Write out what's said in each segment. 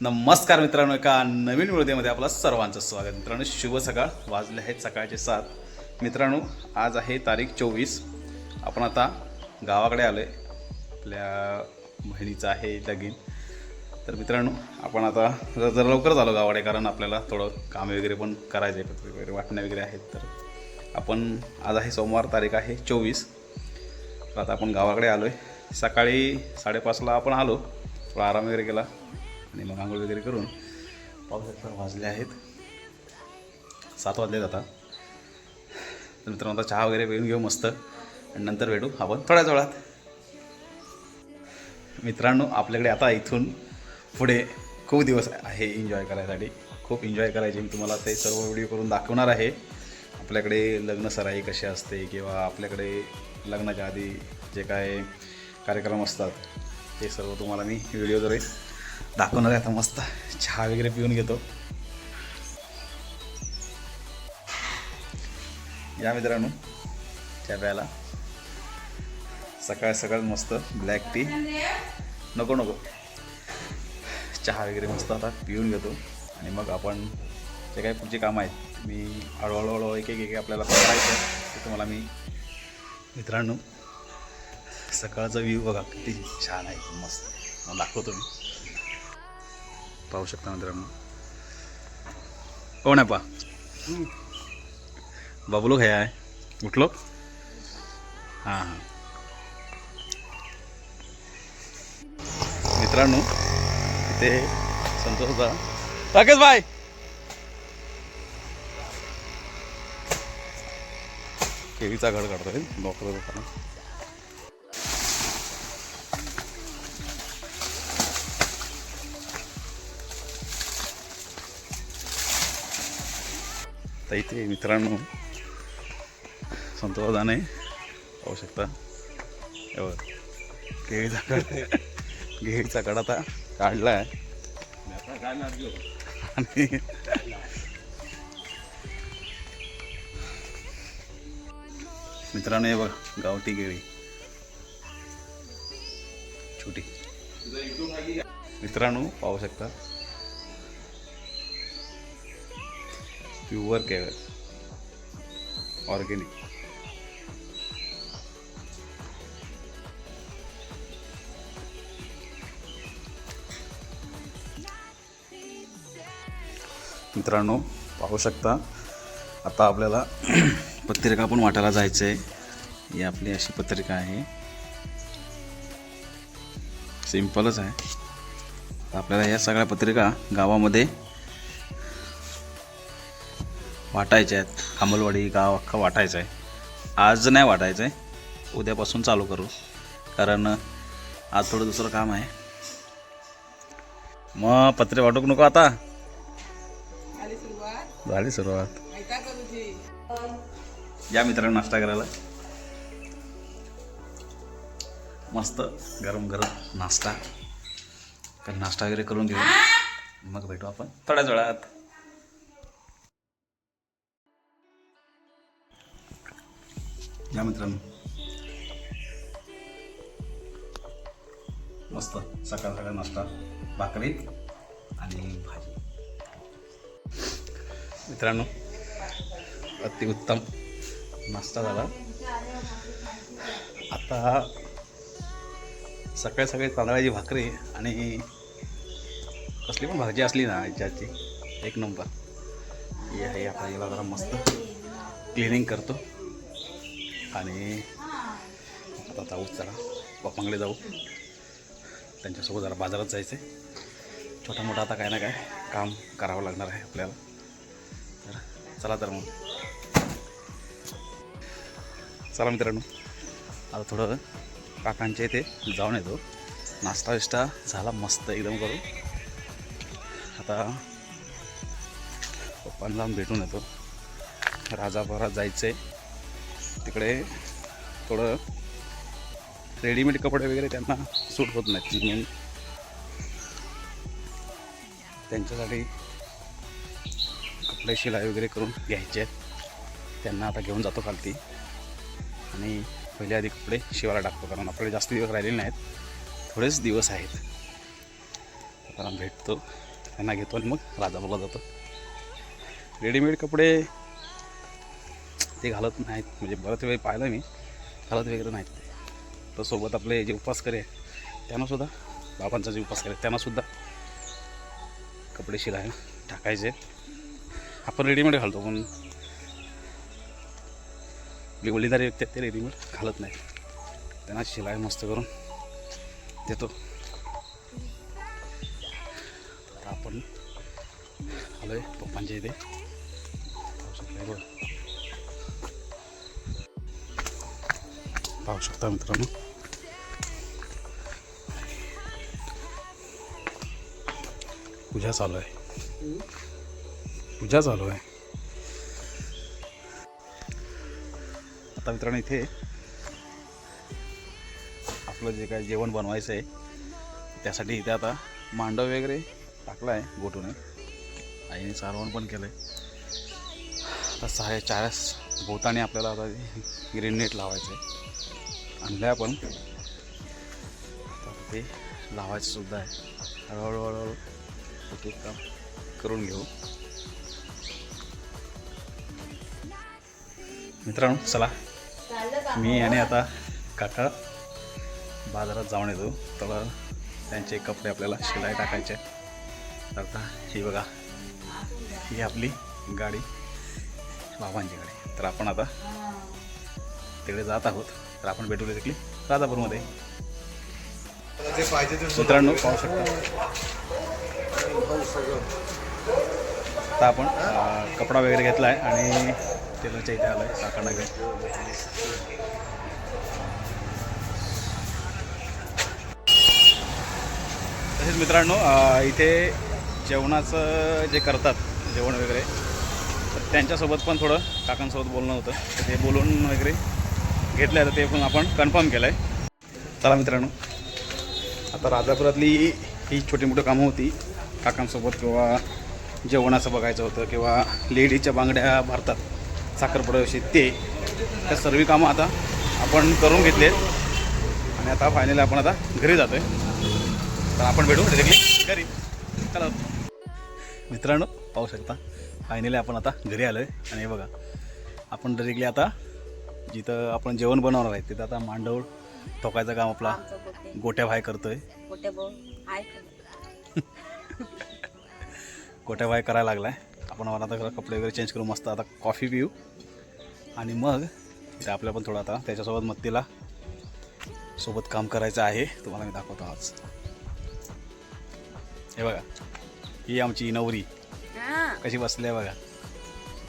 नमस्कार मित्रांनो एका नवीन व्हिडिओमध्ये आपलं सर्वांचं स्वागत. मित्रांनो शुभ सकाळ. वाजले आहेत सकाळचे सात. मित्रांनो आज आहे तारीख चोवीस. आपण आता गावाकडे आलो आहे आपल्या बहिणीचं आहे लगीन. तर मित्रांनो आपण आता जर जर लवकरच आलो गावाकडे कारण आपल्याला थोडं काम वगैरे पण करायचे पत्र वगैरे वाटण्या वगैरे आहेत. तर आपण आज आहे सोमवार तारीख आहे चोवीस. तर आता आपण गावाकडे आलो आहे सकाळी साडेपाचला आपण आलो. थोडा आराम वगैरे केला. आणि मग आंघोळ वगैरे करून पावसाचे वाजले आहेत. सात वाजले आता. तर मित्रांनो आता चहा वगैरे पिऊन घेऊ मस्त. आणि नंतर भेटू आपण थोड्याच वेळात मित्रांनो आपल्याकडे आता इथून पुढे खूप दिवस आहे एन्जॉय करायसाठी. खूप एन्जॉय करायचे मी तुम्हाला. ते सर्व व्हिडिओ करून दाखवणार आहे. आपल्याकडे लग्न सराई कशी असते किंवा आपल्याकडे लग्नाच्या आधी जे काय कार्यक्रम असतात ते सर्व तुम्हाला मी व्हिडिओद्वारे दाखवणार आहे आता मस्त. चहा वगैरे पिऊन घेतो. या मित्रांनो चहा प्यायला. सकाळ सकाळ मस्त ब्लॅक टी नको नको. चहा वगैरे मस्त आता पिऊन घेतो. आणि मग आपण जे काही पुढचे कामं आहेत मी हळूहळू हळूहळू एक एक एक आपल्याला करायचं ते तुम्हाला मी मित्रांनो सकाळचा व्ह्यू बघा किती छान आहे मस्त. मग दाखवतो मी. पाहू शकता मित्रांनो. कोण आहे पा. बाबुलो घ्या आहे. उठलो. हां हां. मित्रांनो ते संतोष राकेश भाई! केळीचा घड काढतोय. डॉक्टर होता इथे मित्रांनो संतोष पाहू शकता. केळीचा कड केळीचा कड आता काढला आहे आणि मित्रांनो हे बघा गावठी केळी. छोटी. मित्रांनो पाहू शकता. प्युअर केळस ऑर्गेनिक. मित्रांनो पाहू शकता आता आपल्याला पत्रिका पण वाटायला जायचं आहे ही आपली अशी पत्रिका आहे. सिम्पलच आहे. आपल्याला या सगळ्या पत्रिका गावामध्ये वाटायच्या आहेत. खामलवाडी गाव अख्खा वाटायचं आहे. आज नाही वाटायचं आहे उद्यापासून चालू करू. कारण आज थोडं दुसरं काम आहे. मग पत्रे वाटूक नको आता. सुरुवात झाली सुरुवात. या मित्रांनो नाश्ता करायला. मस्त गरम गरम नाश्ता. तर नाश्ता वगैरे करून घेऊ. मग भेटू आपण थोड्याच वेळात. या मित्रांनो. मस्त सकाळ सकाळ नाश्ता भाकरी आणि भाजी. मित्रांनो अतिउत्तम नाश्ता झाला. आता सकाळी सकाळी तांदळाची भाकरी आणि कसली पण भाजी असली ना याच्याची एक नंबर. हे आहे आता याला जरा मस्त क्लिनिंग करतो. आणि आता जाऊ जरा. पप्पांकडे जाऊ. त्यांच्यासोबत जरा बाजारात जायचं आहे छोटा मोठा आता काय ना काय काम करावं लागणार आहे आपल्याला. तर चला तर मग. चला मित्रांनो आता थोडं काकांच्या इथे जाऊन येतो. नाश्ता विष्टा झाला मस्त एकदम करू आता पप्पांना जाऊन भेटून येतो. राजापुरात जायचं आहे तिकडे थोडं रेडीमेड कपडे वगैरे त्यांना सूट होत नाहीत. म्हणून त्यांच्यासाठी कपडे शिलाई वगैरे करून घ्यायचे आहेत. त्यांना आता घेऊन जातो खालती. आणि पहिले आधी कपडे शिवायला टाकतो कारण आपले जास्त दिवस राहिलेले नाहीत. थोडेच दिवस आहेत. जरा भेटतो त्यांना घेतो आणि मग राजापूरला जातो. रेडीमेड कपडे ते घालत नाहीत. म्हणजे बऱ्याच वेळी पाहिलं मी घालत वगैरे नाहीत. ते तर सोबत आपले जे उपास करे त्यांनासुद्धा बाबांचा जे उपास करे त्यांनासुद्धा कपडे शिलाय टाकायचे. आपण रेडीमेड घालतो पण आपली व्यक्ती आहेत ते रेडीमेड घालत नाही त्यांना शिलाई मस्त करून देतो. आता आपण आलो आहे पप्पांच्या इथे. पाहू शकता मित्रांनो. पूजा चालू आहे. पूजा चालू आहे. आता मित्रांनो इथे आपलं जे काय जेवण बनवायचं आहे त्यासाठी इथे आता मांडव वगैरे टाकला आहे गोटूने आईने सारवण पण केलं आहे आता सहा चाळीस भोवताने आपल्याला आता ग्रीन नेट लावायचं आहे आणलं आहे आपण ते लावायचं सुद्धा आहे. हळूहळू हळूहळू एक एक काम करून घेऊ. मित्रांनो चला. मी आणि आता काका बाजारात जाऊन येतो. तर त्यांचे कपडे आपल्याला शिलाई टाकायचे तर आता ही बघा ही आपली गाडी बाबांची गाडी. तर आपण आता तिकडे जात आहोत. तर आपण भेटूया तिकडे. राजापूरमध्ये मित्रांनो पाहू शकता. आता आपण कपडा वगैरे घेतला आहे आणि टेलरच्या इथे आलो आहे काकानगर तसेच मित्रांनो इथे जेवणाचं जे करतात जेवण वगैरे तर त्यांच्यासोबत पण थोडं काकांसोबत बोलणं होतं. तर ते बोलून वगैरे घेतलं आहे तर ते पण आपण कन्फर्म केलं आहे चला मित्रांनो आता राजापुरातली ही छोटी मोठी कामं होती. काकांसोबत किंवा जेवणाचं बघायचं होतं किंवा लेडीजच्या बांगड्या भारतात साखरपुड्याविषयी ते त्या सर्व कामं आता आपण करून घेतले आणि आता फायनली आपण आता घरी जातो आहे तर आपण भेटू डायरेक्टली घरी. चला. मित्रांनो पाहू शकता. फायनली आपण आता घरी आलो आहे आणि हे बघा आपण डायरेक्टली आता जिथं आपण जेवण बनवणार आहे तिथं आता मांडव ठोकायचं काम आपला गोट्या भाई करतोय? गोट्या भाई करायला लागलाय. आपण मला आता कपडे वगैरे चेंज करू मस्त आता कॉफी पिऊ. आणि मग ते आपल्या पण थोडं आता त्याच्यासोबत मत्तीला सोबत काम करायचं आहे. तुम्हाला मी दाखवतो आज. हे बघा ही आमची नवरी. कशी बसली आहे बघा.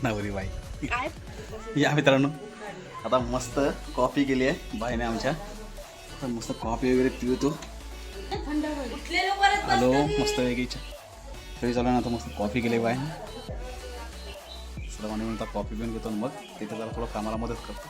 नवरी बाई. या मित्रांनो. आता मस्त कॉफी केली आहे बाईने आमच्या. आता मस्त कॉफी वगैरे पिवतो हॅलो मस्त वेगळीच्या तरी चालू ना आता मस्त कॉफी केली बाय सर्वांनी म्हणून आता कॉफी पिऊन घेतो मग तिथे जरा थोडं कामाला मदत करतो.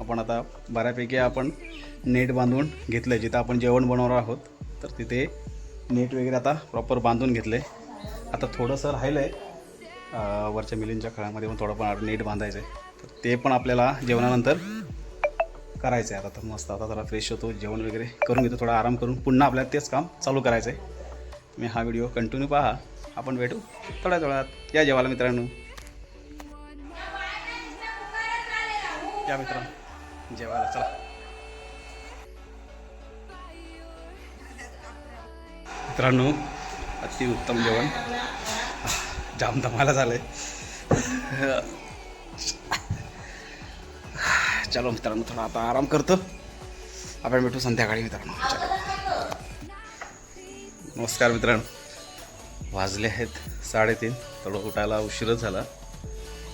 आपण आता बऱ्यापैकी आपण नेट बांधून घेतलं आहे जिथं आपण जेवण बनवणार आहोत तर तिथे नेट वगैरे आता प्रॉपर बांधून घेतलं आहे आता थोडंसं राहिलं आहे वरच्या मिलींच्या खळामध्ये पण थोडं पण नेट बांधायचं आहे तर ते पण आपल्याला जेवणानंतर करायचं आहे आता तर मस्त आता जरा फ्रेश होतो जेवण वगैरे करून घेतो थोडा आराम करून. पुन्हा आपल्याला तेच काम चालू करायचं आहे तुम्ही हा व्हिडिओ कंटिन्यू पहा. आपण भेटू थोड्या थोड्यात या जेवायला मित्रांनो. या मित्रांनो. जेवायला चला. मित्रांनो अतिउत्तम जेवण. जाम धमाला झालंय. चलो मित्रांनो थोडा आता आराम करतो. आपण भेटू संध्याकाळी मित्रांनो. चलो. नमस्कार मित्रांनो. वाजले आहेत साडेतीन. थोडं उठायला उशीरच झाला.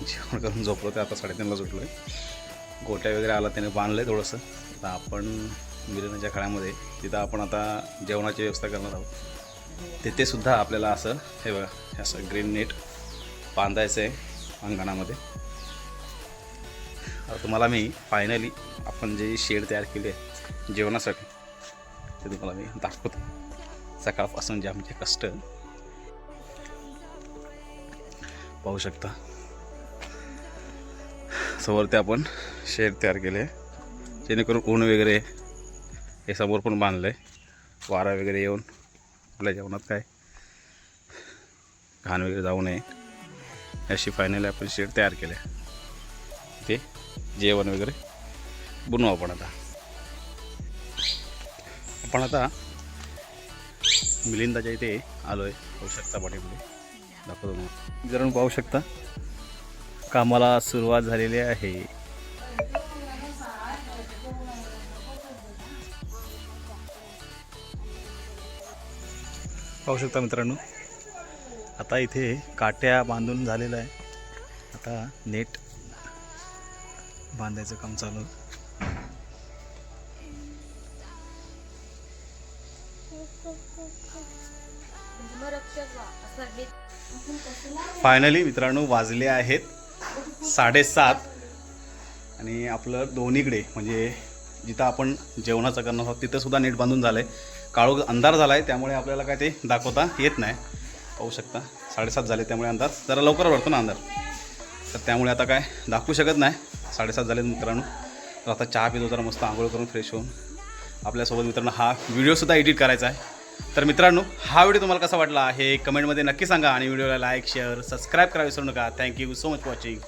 जेवण करून झोपलो ते आता साडेतीनला सुटलो आहे गोट्या वगैरे आला त्याने बांधलं आहे थोडंसं. आता आपण मिरणाच्या काळामध्ये तिथं आपण आता जेवणाची व्यवस्था करणार आहोत. तिथे सुद्धा आपल्याला असं हे बघा असं ग्रीन नेट बांधायचं आहे अंगणामध्ये. आता तुम्हाला मी फायनली आपण जे शेड तयार केले आहे जेवणासाठी ते तुम्हाला मी दाखवतो. सकाळपासून जे आमचे कष्ट पाहू शकता. समोर ते आपण शेड तयार केले आहे. जेणेकरून ऊन वगैरे हे समोर पण बांधलं आहे वारा वगैरे येऊन आपल्या जेवणात काय घाण वगैरे जाऊ नये. अशी फायनली आपण शेड तयार केले ते जेवण वगैरे बनवू आपण आता. आपण आता मिलिंदाच्या इथे आलो आहे पाहू शकता पाठीपुढे दाखवतो मित्रांनो पाहू शकता. कामाला सुरुवात झालेली आहे. पाहू शकता मित्रांनो आता इथे काट्या बांधून झालेलं आहे. आता नेट बांधायचं काम चालू फायनली मित्रांनो वाजले आहेत. साडेसात. आणि आपलं दोन्हीकडे म्हणजे जिथं आपण जेवणाचं करणार आहोत तिथं सुद्धा बांधून झालं आहे काळोख अंधार झाला आहे त्यामुळे आपल्याला काय ते दाखवता येत नाही. पाहू शकता साडेसात झाले त्यामुळे अंधार. जरा लवकर वाढतो ना अंधार. तर त्यामुळे आता काय दाखवू शकत नाही. साडेसात झाले मित्रांनो. तर आता चहा पितो जरा मस्त आंघोळ करून फ्रेश होऊन. आपल्यासोबत मित्रांनो हा व्हिडिओसुद्धा एडिट करायचा आहे. तर मित्रांनो हा व्हिडिओ तुम्हाला कसा वाटला हे कमेंटमध्ये नक्की सांगा. आणि व्हिडिओला लाईक शेअर सबस्क्राईब करा विसरू नका. Thank you so much watching